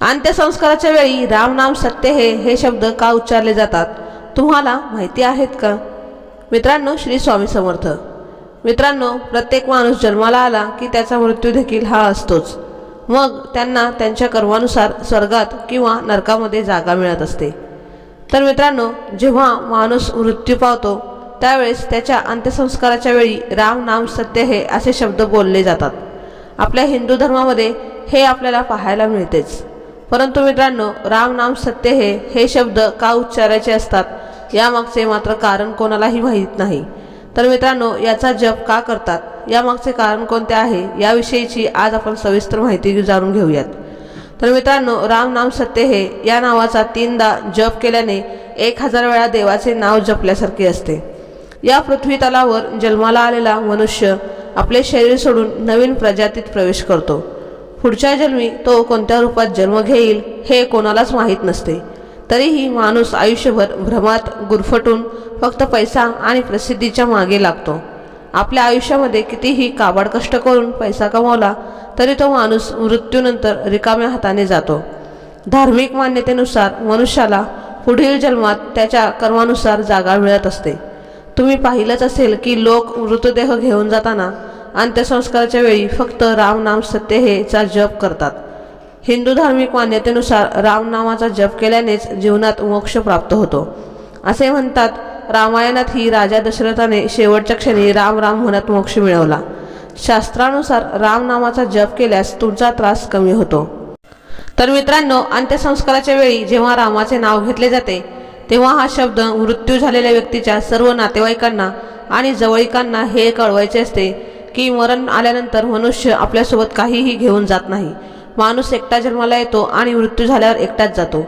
अंत्यसंस्काराच्या वेळी रामनाम सत्य हे हे शब्द का उच्चारले जातात? तुम्हाला माहिती आहेत का? मित्रांनो श्री स्वामी समर्थ. मित्रांनो प्रत्येक माणूस जन्माला आला की त्याचा मृत्यू देखील हा असतोच. मग त्यांना त्यांच्या कर्मानुसार स्वर्गात किंवा नरकामध्ये जागा मिळत असते. तर मित्रांनो जेव्हा माणूस मृत्यू पावतो त्यावेळेस त्याच्या अंत्यसंस्काराच्या वेळी राम नाम सत्य हे असे शब्द बोलले जातात. आपल्या हिंदू धर्मामध्ये हे आपल्याला पाहायला मिळतेच. परंतु मित्रांनो राम नाम सत्य हे हे शब्द का उच्चारायचे असतात? यामागचे मात्र कारण कोणालाही माहीत नाही. तर मित्रांनो याचा जप का करतात? यामागचे कारण कोणते आहे? याविषयीची आज आपण सविस्तर माहिती जाणून घेऊयात. तर मित्रांनो राम नाम सत्य हे या नावाचा तीनदा जप केल्याने एक हजार वेळा देवाचे नाव जपल्यासारखे असते. या पृथ्वी तलावर जन्माला आलेला मनुष्य आपले शरीर सोडून नवीन प्रजातीत प्रवेश करतो. पुढच्या जन्मी तो कोणत्या रूपात जन्म घेईल हे कोणालाच माहीत नसते. तरीही माणूस आयुष्यभर भ्रमात गुरफटून फक्त पैसा आणि प्रसिद्धीच्या मागे लागतो. आपल्या आयुष्यामध्ये कितीही काबाड कष्ट करून पैसा कमावला तरी तो माणूस मृत्यूनंतर रिकाम्या हाताने जातो. धार्मिक मान्यतेनुसार मनुष्याला पुढील जन्मात त्याच्या कर्मानुसार जागा मिळत असते. तुम्ही पाहिलंच असेल की लोक मृतदेह घेऊन जाताना अंत्यसंस्काराच्या वेळी फक्त रामनाम सत्य हेचा जप करतात. हिंदू धार्मिक मान्यतेनुसार रामनामाचा जप केल्यानेच जीवनात मोक्ष प्राप्त होतो. असे म्हणतात रामायणात ही राजा दशरथाने शेवटच्या क्षणी राम राम म्हणत मोक्ष मिळवला. शास्त्रानुसार रामनामाचा जप केल्यास तुमचा त्रास कमी होतो. तर मित्रांनो अंत्यसंस्काराच्या वेळी जेव्हा रामाचे नाव घेतले जाते तेव्हा हा शब्द मृत्यू झालेल्या व्यक्तीच्या सर्व नातेवाईकांना आणि जवळिकांना हे कळवायचे असते की मरण आल्यानंतर मनुष्य आपल्यासोबत काहीही घेऊन जात नाही. माणूस एकटा जन्माला येतो आणि मृत्यू झाल्यावर एकटाच जातो.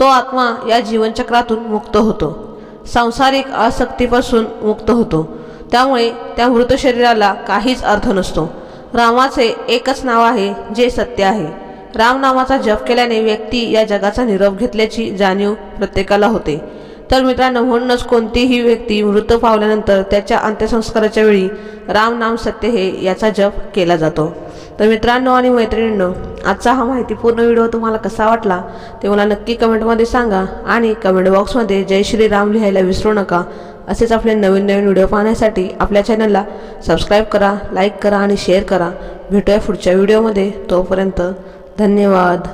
तो आत्मा या जीवनचक्रातून मुक्त होतो. सांसारिक आसक्तीपासून मुक्त होतो. त्यामुळे त्या मृत शरीराला काहीच अर्थ नसतो. रामाचे एकच नाव आहे जे सत्य आहे. रामनामाचा जप केल्याने व्यक्ती या जगाचा निरोप घेतल्याची जाणीव प्रत्येकाला होते. तर मित्रांनो म्हणूनच कोणतीही व्यक्ती मृत पावल्यानंतर त्याच्या अंत्यसंस्काराच्या वेळी राम नाम सत्य हे याचा जप केला जातो. तर मित्रांनो आणि मैत्रिणींनो आजचा हा माहितीपूर्ण व्हिडिओ तुम्हाला कसा वाटला ते मला नक्की कमेंटमध्ये सांगा आणि कमेंट बॉक्समध्ये जय श्री राम लिहायला विसरू नका असेच आपले नवीन नवीन व्हिडिओ पाहण्यासाठी आपल्या चॅनलला सबस्क्राईब करा लाईक करा आणि शेअर करा. भेटूया पुढच्या व्हिडिओमध्ये. तोपर्यंत धन्यवाद.